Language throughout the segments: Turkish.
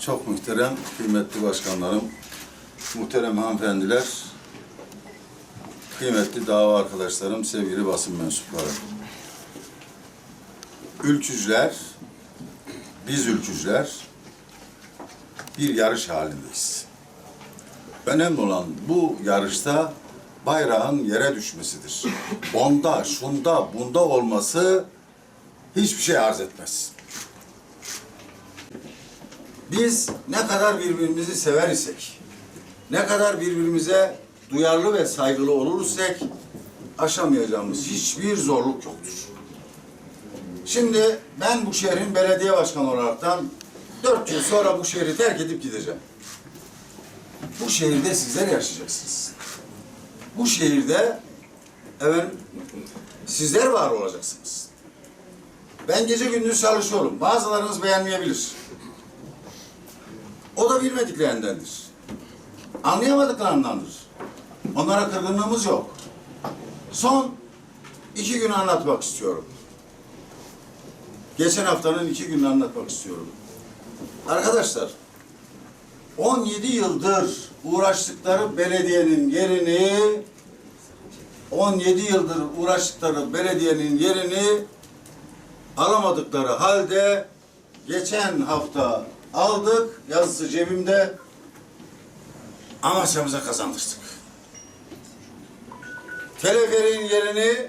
Çok muhterem, kıymetli başkanlarım, muhterem hanımefendiler, kıymetli dava arkadaşlarım, sevgili basın mensupları. Ülkücüler, biz ülkücüler bir yarış halindeyiz. Önemli olan bu yarışta bayrağın yere düşmesidir. Onda, şunda, bunda olması hiçbir şey arz etmez. Biz ne kadar birbirimizi sever isek, ne kadar birbirimize duyarlı ve saygılı olursak aşamayacağımız hiçbir zorluk yoktur. Şimdi ben bu şehrin belediye başkanı olaraktan dört yıl sonra bu şehri terk edip gideceğim. Bu şehirde sizler yaşayacaksınız. Bu şehirde efendim, sizler var olacaksınız. Ben gece gündüz çalışıyorum. Bazılarınız beğenmeyebilir. O da bilmediklerindendir. Anlayamadıklarındandır. Onlara kırgınlığımız yok. Son iki gün anlatmak istiyorum. Geçen haftanın iki gününü anlatmak istiyorum. Arkadaşlar, 17 yıldır uğraştıkları belediyenin yerini 17 yıldır uğraştıkları belediyenin yerini alamadıkları halde geçen hafta aldık yazısı cebimde Amasya'mıza kazandırdık. Teleferin yerini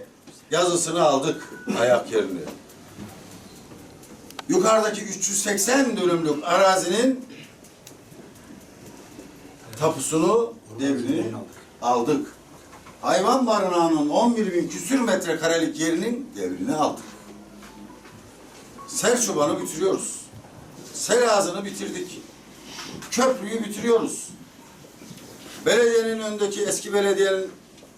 yazısını aldık ayak yerini. Yukarıdaki 380 dönümlük arazinin tapusunu devrini aldık. Hayvan barınağının 11 bin küsür metrekarelik yerinin devrini aldık. Ser çobanı bitiriyoruz. Sel ağzını bitirdik. Köprüyü bitiriyoruz. Belediyenin öndeki eski belediyenin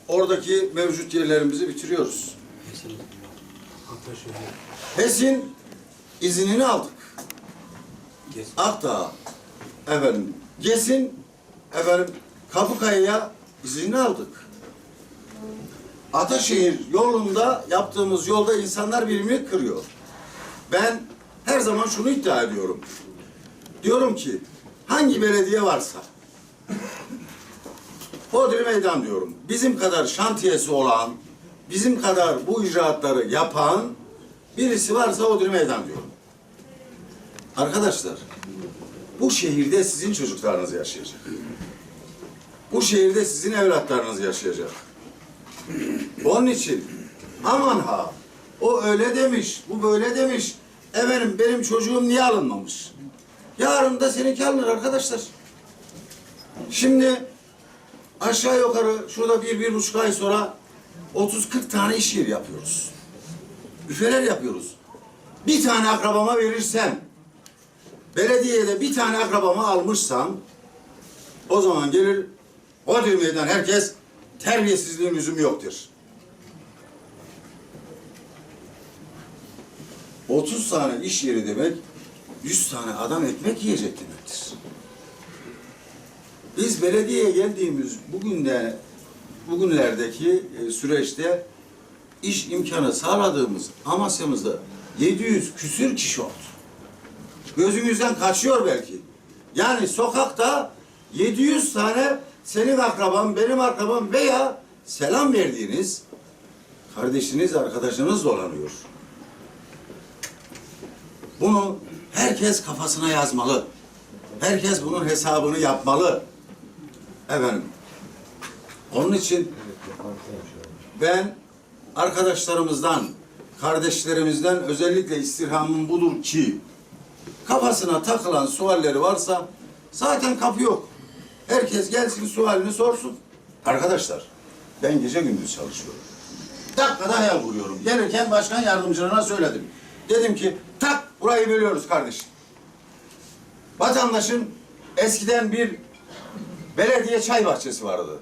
oradaki mevcut yerlerimizi bitiriyoruz. HES'in iznini aldık. Hatta efendim GES'in efendim Kapıkaya'ya iznini aldık. Ataşehir yolunda yaptığımız yolda insanlar birbirini kırıyor. Ben her zaman şunu iddia ediyorum. Diyorum ki hangi belediye varsa Hodri Meydan diyorum. Bizim kadar şantiyesi olan, bizim kadar bu icraatları yapan birisi varsa Hodri Meydan diyorum. Arkadaşlar, bu şehirde sizin çocuklarınız yaşayacak. Bu şehirde sizin evlatlarınız yaşayacak. Onun için aman ha, o öyle demiş, bu böyle demiş. Efendim benim çocuğum niye alınmamış? Yarın da seninki alınır arkadaşlar. Şimdi aşağı yukarı şurada bir, bir buçuk ay sonra 30-40 tane iş yeri yapıyoruz. Büfeler yapıyoruz. Bir tane akrabama verirsem, belediyede bir tane akrabama almışsam, o zaman gelir, o düğmeden herkes terbiyesizliğin lüzumu yoktur. 30 tane iş yeri demek 100 tane adam ekmek yiyecek demektir. Biz belediyeye geldiğimiz bugün de bugünlerdeki e, süreçte iş imkanı sağladığımız Amasya'mızda 700 küsür kişi oldu. Gözümüzden kaçıyor belki. Yani sokakta 700 tane senin akraban, benim akrabam veya selam verdiğiniz kardeşiniz, arkadaşınız dolanıyor. Bunu herkes kafasına yazmalı. Herkes bunun hesabını yapmalı. Efendim. Onun için ben arkadaşlarımızdan, kardeşlerimizden özellikle istirhamım budur ki kafasına takılan sualleri varsa zaten kapı yok. Herkes gelsin sualini sorsun. Arkadaşlar ben gece gündüz çalışıyorum. Dakikada hayal kuruyorum. Gelirken başkan yardımcılarına söyledim. Dedim ki burayı bölüyoruz kardeşim. Vatandaşın eskiden bir belediye çay bahçesi vardı.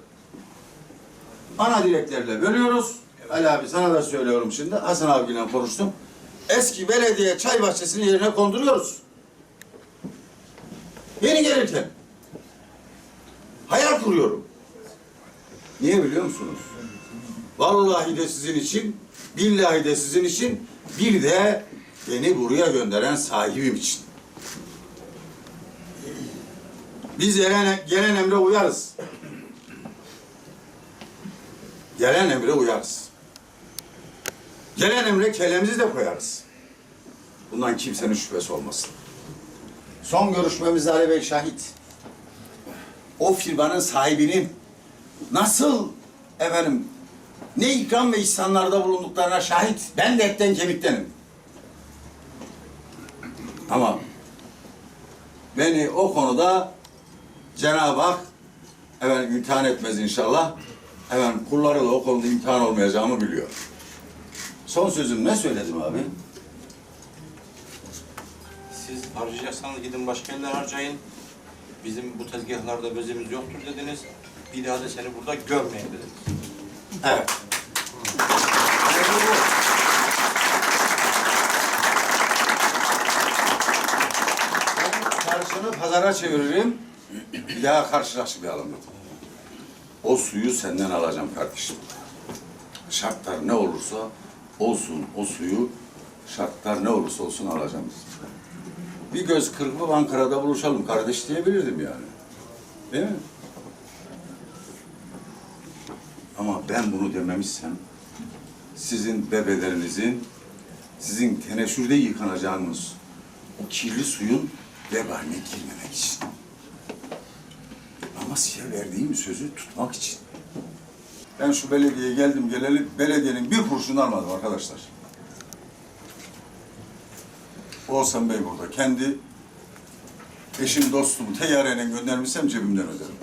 Ana direklerle bölüyoruz. Ali abi sana da söylüyorum şimdi. Hasan abiyle konuştum. Eski belediye çay bahçesini yerine konduruyoruz. Yeni gelirken. Hayal kuruyorum. Niye biliyor musunuz? Vallahi de sizin için, billahi de sizin için, bir de beni buraya gönderen sahibim için. Biz gelen, gelen emre uyarız. Gelen emre uyarız. Gelen emre kelemizi de koyarız. Bundan kimsenin şüphesi olmasın. Son görüşmemizde Ali Bey şahit. O firmanın sahibinin nasıl efendim ne ikram ve ihsanlarda bulunduklarına şahit. Ben de etten kemiktenim. Ama beni o konuda Cenab-ı Hak efendim imtihan etmez inşallah. Efendim kulları da o konuda imtihan olmayacağımı biliyor. Son sözüm ne söyledim abi? Siz harcayacaksanız gidin başka yerler harcayın. Bizim bu tezgahlarda bezimiz yoktur dediniz. Bir daha da seni burada görmeyin dediniz. Evet. Ben Pazara çeviririm. Bir daha karşılaşmayalım. O suyu senden alacağım kardeşim. Şartlar ne olursa olsun o suyu şartlar ne olursa olsun alacağım. Bir göz kırpıp Ankara'da buluşalım kardeş diyebilirdim yani. Değil mi? Ama ben bunu dememişsem sizin bebelerinizin, sizin teneşürde yıkanacağınız o kirli suyun vebaline girmemek için. Ama size verdiğim sözü tutmak için. Ben şu belediyeye geldim geleli belediyenin bir kurşunu almadım arkadaşlar. Oğuzhan Bey burada. Kendi eşim, dostum teyyareyle göndermişsem cebimden öderim.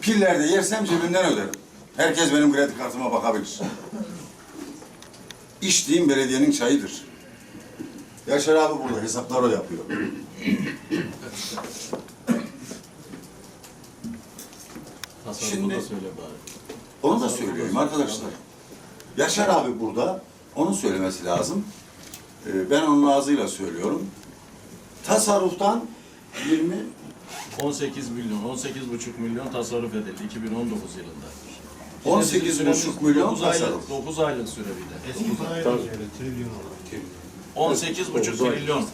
Pillerde yersem cebimden öderim. Herkes benim kredi kartıma bakabilir. İçtiğim belediyenin çayıdır. Yaşar abi burada hesaplar o yapıyor. Şimdi- da söyle bari. Onu da söylüyorum arkadaşlar. Yaşar abi burada. Onun söylemesi lazım. Ee, ben onun ağzıyla söylüyorum. Tasarruftan 20 18 milyon, 18,5 milyon tasarruf edildi 2019 yılında. 18,5 milyon 9 aylık, tasarruf. 9 aylık süre bir de. Eski parayla göre trilyon olarak. 18,5 trilyon,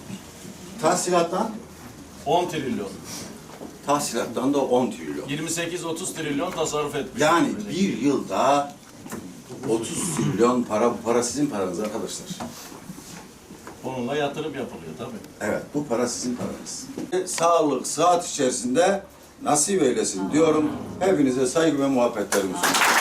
tahsilattan, 10 trilyon, tahsilattan da 10 trilyon. 28-30 trilyon tasarruf etmiş. Yani bir yılda 30 trilyon para, bu para sizin paranız arkadaşlar. Onunla yatırım yapılıyor tabii. Evet, bu para sizin paranız. Sağlık, sıhhat içerisinde nasip eylesin diyorum. Hepinize saygı ve muhabbetlerimi sunuyorum.